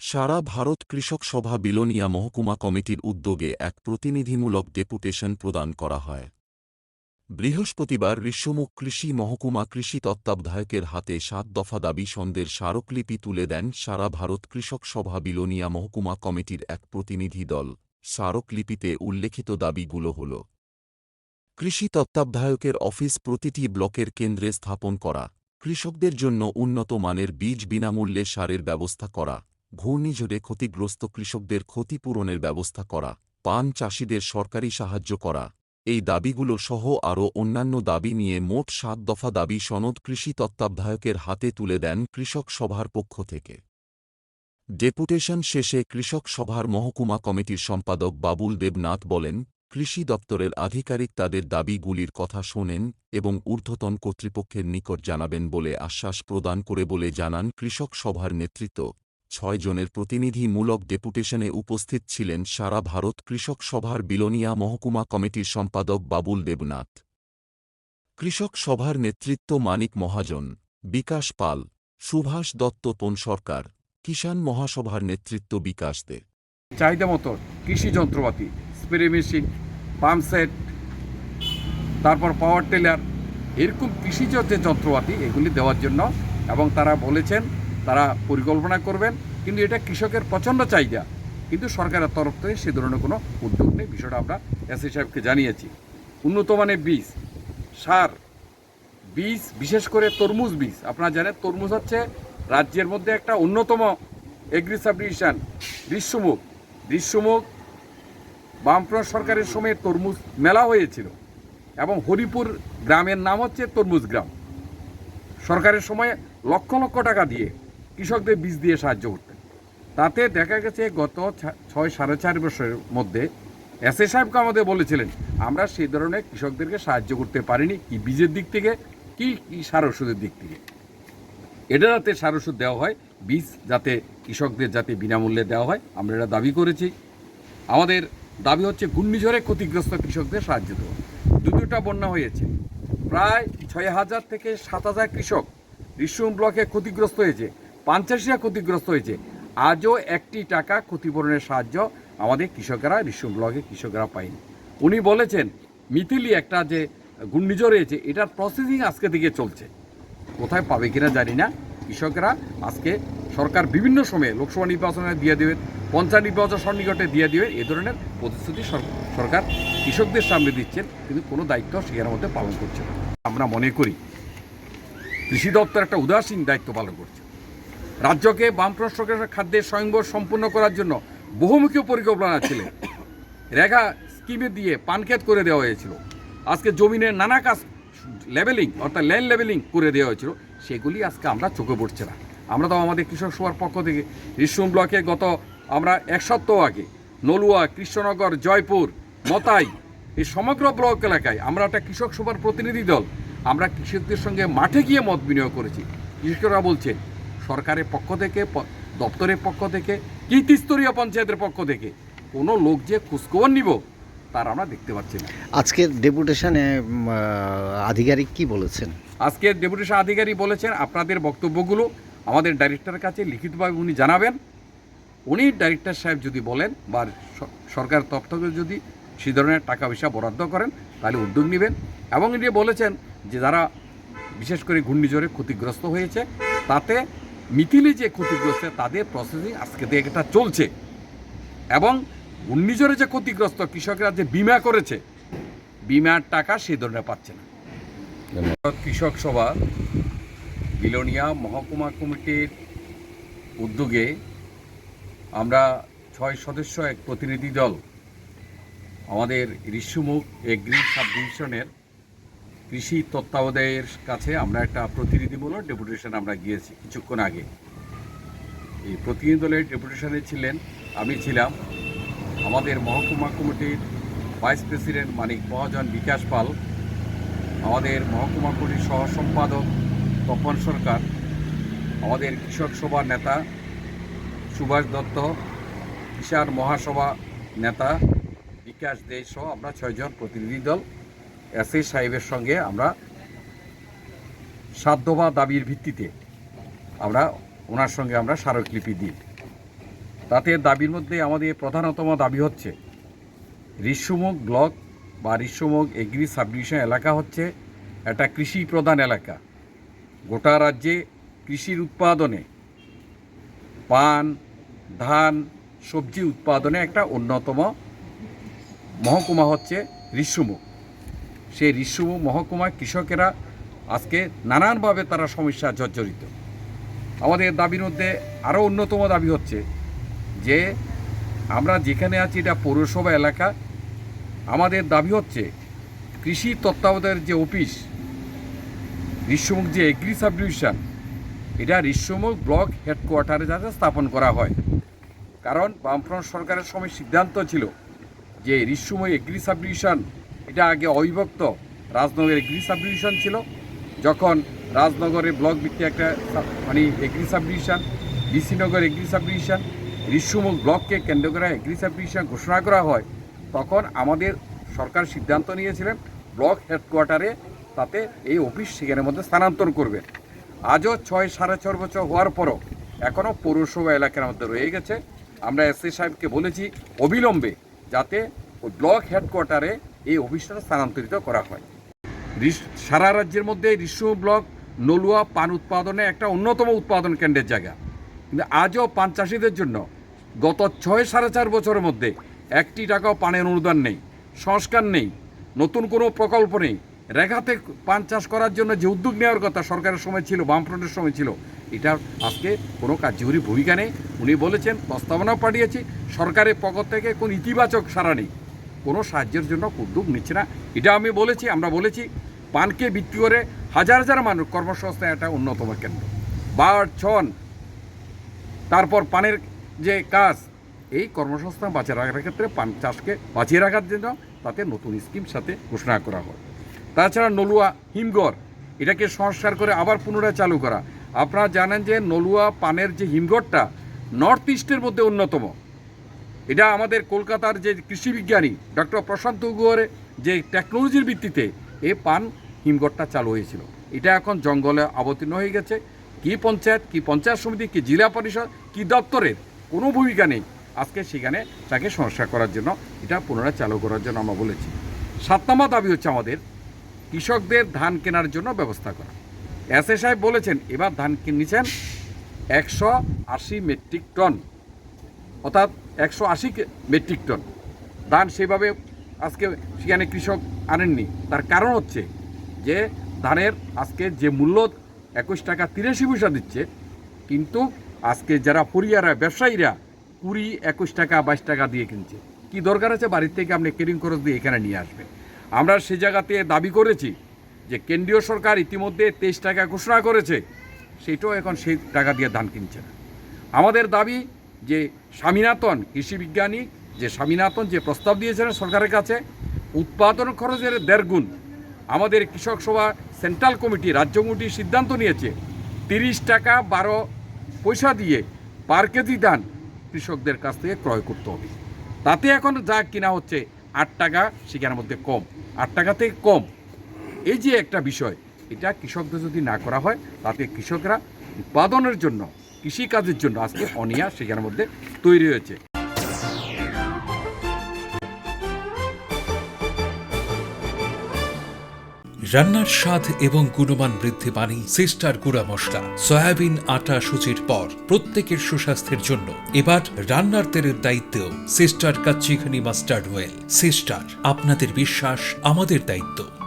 সারা ভারত কৃষক সভা বিলোনিয়া মহকুমা কমিটির উদ্যোগে এক প্রতিনিধিমূলক ডেপুটেশন প্রদান করা হয়। বৃহস্পতিবার ঋষ্যমুখ কৃষি মহকুমা কৃষি তত্ত্বাবধায়কের হাতে সাত দফা দাবি সন্দের স্মারকলিপি তুলে দেন সারা ভারত কৃষক সভা বিলোনিয়া মহকুমা কমিটির এক প্রতিনিধি দল। স্মারকলিপিতে উল্লেখিত দাবিগুলো হল কৃষি তত্ত্বাবধায়কের অফিস প্রতিটি ব্লকের কেন্দ্রে স্থাপন করা। কৃষকদের জন্য উন্নত মানের বীজ বিনামূল্যে সারের ব্যবস্থা করা। ঘূর্ণিঝড়ে ক্ষতিগ্রস্ত কৃষকদের ক্ষতিপূরণের ব্যবস্থা করা, পান চাষিদের সরকারি সাহায্য করা। এই দাবিগুলো সহ আরও অন্যান্য দাবি নিয়ে মোট সাত দফা দাবি সনদ কৃষি তত্ত্বাবধায়কের হাতে তুলে দেন কৃষক সভার পক্ষ থেকে। ডেপুটেশন শেষে কৃষক সভার মহকুমা কমিটির সম্পাদক বাবুল দেবনাথ বলেন, কৃষি দপ্তরের আধিকারিক তাদের দাবিগুলির কথা শোনেন এবং ঊর্ধ্বতন কর্তৃপক্ষের নিকট জানাবেন বলে আশ্বাস প্রদান করে বলে জানান কৃষক সভার নেতৃত্ব। ছয় জনের প্রতিনিধিমূলক ডেপুটেশনে উপস্থিত ছিলেন সারা ভারত কৃষক সভার বিলোনিয়া মহকুমা কমিটির সম্পাদক বাবুল দেবনাথ। কৃষক সভার নেতৃত্ব মানিক মহাজন, বিকাশ পাল, সুভাষ দত্ত পন সরকার, কিষাণ মহাসভার নেতৃত্ব বিকাশ দে। চাহিদা মতো কৃষি যন্ত্রপাতি, স্প্রে মেশিন, পাম্প সেট, তারপর পাওয়ার টেলার, এরকম কৃষিজ যে যন্ত্রপাতি এগুলি দেওয়ার জন্য এবং তারা বলেছেন তারা পরিকল্পনা করবেন, কিন্তু এটা কৃষকের প্রচণ্ড চাহিদা কিন্তু সরকারের তরফ থেকে সে ধরনের কোনো উদ্যোগ নেই, বিষয়টা আমরা এসি সাহেবকে জানিয়েছি। উন্নত মানের বীজ, সার, বীজ, বিশেষ করে তরমুজ বীজ। আপনারা জানেন, তরমুজ হচ্ছে রাজ্যের মধ্যে একটা অন্যতম এগ্রি সাবডিভিশন গ্রীষ্মমুখ। গ্রীষ্মমুখ বামফ্রন্ট সরকারের সময় তরমুজ মেলা হয়েছিল এবং হরিপুর গ্রামের নাম হচ্ছে তরমুজ গ্রাম। সরকারের সময় লক্ষ লক্ষ টাকা দিয়ে কৃষকদের বীজ দিয়ে সাহায্য করতেন। তাতে দেখা গেছে গত ছয় সাড়ে চার বছরের মধ্যে এস এ সাহেবকে আমাদের বলেছিলেন, আমরা সেই ধরনের কৃষকদেরকে সাহায্য করতে পারিনি। কি বীজের দিক থেকে? কি কি সার ওষুধের দিক থেকে? এটা যাতে সার ওষুধ দেওয়া হয়, বীজ যাতে কৃষকদের যাতে বিনামূল্যে দেওয়া হয়, আমরা এটা দাবি করেছি। আমাদের দাবি হচ্ছে, ঘূর্ণিঝড়ে ক্ষতিগ্রস্ত কৃষকদের সাহায্য দেওয়া। দুটোটা বন্যা হয়েছে। প্রায় ছয় হাজার থেকে সাত হাজার কৃষক ঋষুম ব্লকে ক্ষতিগ্রস্ত হয়েছে। পঞ্চাশিরা ক্ষতিগ্রস্ত হয়েছে। আজও একটি টাকা ক্ষতিপূরণের সাহায্য আমাদের কৃষকেরা ঋষুম ব্লকে কৃষকেরা পায়নি। উনি বলেছেন, মিথিলি একটা যে ঘূর্ণিঝড় হয়েছে এটার প্রসেসিং আজকে থেকে চলছে। কোথায় পাবে কিনা জানি না। কৃষকরা আজকে সরকার বিভিন্ন সময়ে লোকসভা নির্বাচনে দিয়ে দেবেন, পঞ্চায়েত নির্বাচন সন্নিকটে দিয়ে দেবেন, এ ধরনের প্রতিশ্রুতি সরকার কৃষকদের সামনে দিচ্ছেন, কিন্তু কোনো দায়িত্ব সেখানের মধ্যে পালন করছে না। আমরা মনে করি, কৃষি দপ্তর একটা উদাসীন দায়িত্ব পালন করছে। রাজ্যকে বামফ্রন্ট সরকারের খাদ্যের স্বয়ংবর সম্পূর্ণ করার জন্য বহুমুখী পরিকল্পনা ছিল। রেখা স্কিমে দিয়ে পানক্ষেত করে দেওয়া হয়েছিল। আজকে জমিনের নানা কাজ লেভেলিং অর্থাৎ ল্যান্ড লেভেলিং করে দেওয়া হয়েছিল। সেগুলি আজকে আমরা চোখে পড়ছে না। আমরা তো আমাদের কৃষক সভার পক্ষ থেকে রিসুম ব্লকে গত আমরা এক সপ্তাহ আগে নলুয়া, কৃষ্ণনগর, জয়পুর, মতাই এই সমগ্র ব্লক এলাকায় আমরা একটা কৃষক সভার প্রতিনিধি দল, আমরা কৃষকদের সঙ্গে মাঠে গিয়ে মত বিনিয়োগ করেছি। কৃষকরা বলছেন সরকারের পক্ষ থেকে দপ্তরের পক্ষ থেকে কি ত্রিস্তরীয় পঞ্চায়েতের পক্ষ থেকে কোনো লোক যে খোঁজখবর নিব তার আমরা দেখতে পাচ্ছি না। আজকের ডেপুটেশনে আধিকারিক কি বলেছেন? আজকের ডেপুটেশন আধিকারিক বলেছেন আপনাদের বক্তব্যগুলো আমাদের ডাইরেক্টরের কাছে লিখিতভাবে উনি জানাবেন। উনি ডাইরেক্টর সাহেব যদি বলেন বা স- সরকার থেকে যদি সেই ধরনের টাকা পয়সা বরাদ্দ করেন তাহলে উদ্যোগ নেবেন। এবং এটি বলেছেন যে যারা বিশেষ করে ঘূর্ণিঝড়ে ক্ষতিগ্রস্ত হয়েছে তাতে মিথিলি যে ক্ষতিগ্রস্ত তাদের প্রসেসিং আজকে থেকে এটা চলছে। এবং ঘূর্ণিঝড়ে যে ক্ষতিগ্রস্ত কৃষকরা যে বিমা করেছে বিমার টাকা সেই ধরনের পাচ্ছে না। কৃষক সভা বিলোনিয়া মহকুমা কমিটির উদ্যোগে আমরা ছয় সদস্য এক প্রতিনিধি দল আমাদের ঋষিমুখ এগ্রি সাব ডিভিশনের কৃষি তত্ত্বাবধায়ের কাছে আমরা একটা প্রতিনিধিমূলক ডেপুটেশন আমরা গিয়েছি কিছুক্ষণ আগে। এই প্রতিনিধি দলের ডেপুটেশনে ছিলেন, আমি ছিলাম। আমাদের মহকুমা কমিটির ভাইস প্রেসিডেন্ট মানিক মহাজন বিকাশ পাল, আমাদের মহকুমা কমিটির সহ সম্পাদক তপন সরকার, আমাদের কৃষক সভা নেতা সুভাষ দত্ত, কিষাণ মহাসভা নেতা বিকাশ দে সহ আমরা ছয়জন প্রতিনিধি দল। এস এ সাহেবের সঙ্গে আমরা সাধ্যবা দাবির ভিত্তিতে আমরা ওনার সঙ্গে আমরা স্মারকলিপি দিই। তাতে দাবির মধ্যে আমাদের প্রধানতম দাবি হচ্ছে ঋষ্যমুখ ব্লক বা ঋষ্যমুখ এগ্রি সাবডিভিশন এলাকা হচ্ছে একটা কৃষি প্রধান এলাকা। গোটা রাজ্যে কৃষির উৎপাদনে পান, ধান, সবজি উৎপাদনে একটা অন্যতম মহকুমা হচ্ছে ঋষ্যমুখ সেই ঋষ্যমুখ মহকুমায় কৃষকেরা আজকে নানানভাবে তারা সমস্যা জর্জরিত। আমাদের দাবির মধ্যে আরও অন্যতম দাবি হচ্ছে যে, আমরা যেখানে আছি এটা পৌরসভা এলাকা। আমাদের দাবি হচ্ছে কৃষি তত্ত্বাবধানের যে অফিস ঋষ্যমুখ যে এগ্রি সাব ডিভিশন এটা ঋষ্যমুখ ব্লক হেডকোয়ার্টারে যাতে স্থাপন করা হয়। কারণ বামফ্রন্ট সরকারের সময় সিদ্ধান্ত ছিল যে ঋষ্যমুখ এগ্রি সাব ডিভিশন এটা আগে অবিভক্ত রাজনগর এগ্রি সাব ডিভিশন ছিল, যখন রাজনগরে ব্লক ভিত্তিক একটা মানে agri sub division Bisinagar agri sub division ব্লককে কেন্দ্র করে এগ্রি সাব ডিভিশন ঘোষণা করা হয়, তখন আমাদের সরকার সিদ্ধান্ত নিয়েছিলেন ব্লক হেডকোয়ার্টারে তাতে এই অফিস সেখানের মধ্যে স্থানান্তর করবে। আজও ছয়, সাড়ে ছয় বছর হওয়ার পরও এখনও পৌরসভা এলাকার মধ্যে রয়ে গেছে। আমরা এসএ সাহেবকে বলেছি, অবিলম্বে যাতে ওই ব্লক হেডকোয়ার্টারে এই অফিসটা স্থানান্তরিত করা হয়। সারা রাজ্যের মধ্যে ঋষ্য ব্লক, নলুয়া পান উৎপাদনে একটা অন্যতম উৎপাদন কেন্দ্রের জায়গা। কিন্তু আজও পান চাষিদের জন্য গত ছয় সাড়ে চার বছরের মধ্যে একটি টাকাও পানের অনুদান নেই, সংস্কার নেই, নতুন কোনো প্রকল্প নেই। রেখাতে পান চাষ করার জন্য যে উদ্যোগ নেওয়ার কথা সরকারের সময় ছিল, বামফ্রন্টের সময় ছিল, এটা আজকে কোনো কার্যকরী ভূমিকা নেই। উনি বলেছেন, প্রস্তাবনাও পাঠিয়েছি, সরকারের পক্ষ থেকে কোনো ইতিবাচক সাড়া নেই। কোনো সাহায্যের জন্য উদ্যোগ নিচ্ছে না। এটা আমি বলেছি, আমরা বলেছি, পানকে ভিত্তি করে হাজার হাজার মানুষ কর্মসংস্থান একটা অন্যতম কেন্দ্র। বার, ছন, তারপর পানের যে কাজ, এই কর্মসংস্থান বাঁচিয়ে রাখার ক্ষেত্রে পান চাষকে বাঁচিয়ে রাখার জন্য তাতে নতুন স্কিম সাথে ঘোষণা করা হয়। তাছাড়া নলুয়া হিমঘর, এটাকে সংস্কার করে আবার পুনরায় চালু করা। আপনারা জানেন যে নলুয়া পানের যে হিমঘরটা নর্থ ইস্টের মধ্যে অন্যতম। এটা আমাদের কলকাতার যে কৃষি বিজ্ঞানী ডক্টর প্রশান্ত গুহরে যে টেকনোলজির ভিত্তিতে এই পান হিমঘরটা চালু হয়েছিল। এটা এখন জঙ্গলে অবতীর্ণ হয়ে গেছে। কি পঞ্চায়েত কি পঞ্চায়েত সমিতি, কি জেলা পরিষদ, কি দপ্তরের কোনো ভূমিকা নেই। আজকে সেখানে তাকে সংস্কার করার জন্য, এটা পুনরায় চালু করার জন্য আমরা বলেছি। সাত নম্বর দাবি হচ্ছে আমাদের, কৃষকদের ধান কেনার জন্য ব্যবস্থা করা। এস এ সাহেব বলেছেন, এবার ধান কিনেছেন একশো আশি মেট্রিক টন। অর্থাৎ একশো আশি মেট্রিক টন। ধান সেভাবে আজকে সেখানে কৃষক আনেননি। তার কারণ হচ্ছে যে ধানের আজকে যে মূল্য একুশ টাকা তিরাশি পয়সা দিচ্ছে, কিন্তু আজকে যারা ফরিয়ারা ব্যবসায়ীরা কুড়ি, একুশ টাকা, বাইশ টাকা দিয়ে কিনছে। কি দরকার আছে? বাড়ির থেকে আপনি কেরিং খরচ দিয়ে এখানে নিয়ে আসবে আমরা সে জায়গাতে দাবি করেছি যে কেন্দ্রীয় সরকার ইতিমধ্যে তেইশ টাকা ঘোষণা করেছে, সেটাও এখন সেই টাকা দিয়ে ধান কিনছে না। আমাদের দাবি যে স্বামীনাথন, কৃষি বিজ্ঞানী, যে স্বামীনাথন যে প্রস্তাব দিয়েছিলেন সরকারের কাছে, উৎপাদন খরচের দেড় গুণ। আমাদের কৃষক সভা সেন্ট্রাল কমিটি, রাজ্য কমিটি সিদ্ধান্ত নিয়েছে, তিরিশ টাকা বারো পয়সা দিয়ে পার কেজি ধান কৃষকদের কাছ থেকে ক্রয় করতে হবে। তাতে এখন যা কিনা হচ্ছে, আট টাকা সেখানের মধ্যে কম, আট টাকা থেকে কম। এই যে একটা বিষয়, এটা কৃষকদের যদি না করা হয়, তাতে কৃষকরা উৎপাদনের জন্য কৃষিকাজের জন্য আজকে অনিয়া সেখানের মধ্যে তৈরি হয়েছে। রান্নার স্বাদ এবং গুণমান বৃদ্ধি পানি সিস্টার গুঁড়া মশলা, সয়াবিন আটা সুচির পর প্রত্যেকের সুস্বাস্থ্যের জন্য। এবার রান্নার তেলের দায়িত্বেও সিস্টার কাচ্চিখানি মাস্টার্ড ওয়েল। সিস্টার, আপনাদের বিশ্বাস, আমাদের দায়িত্ব।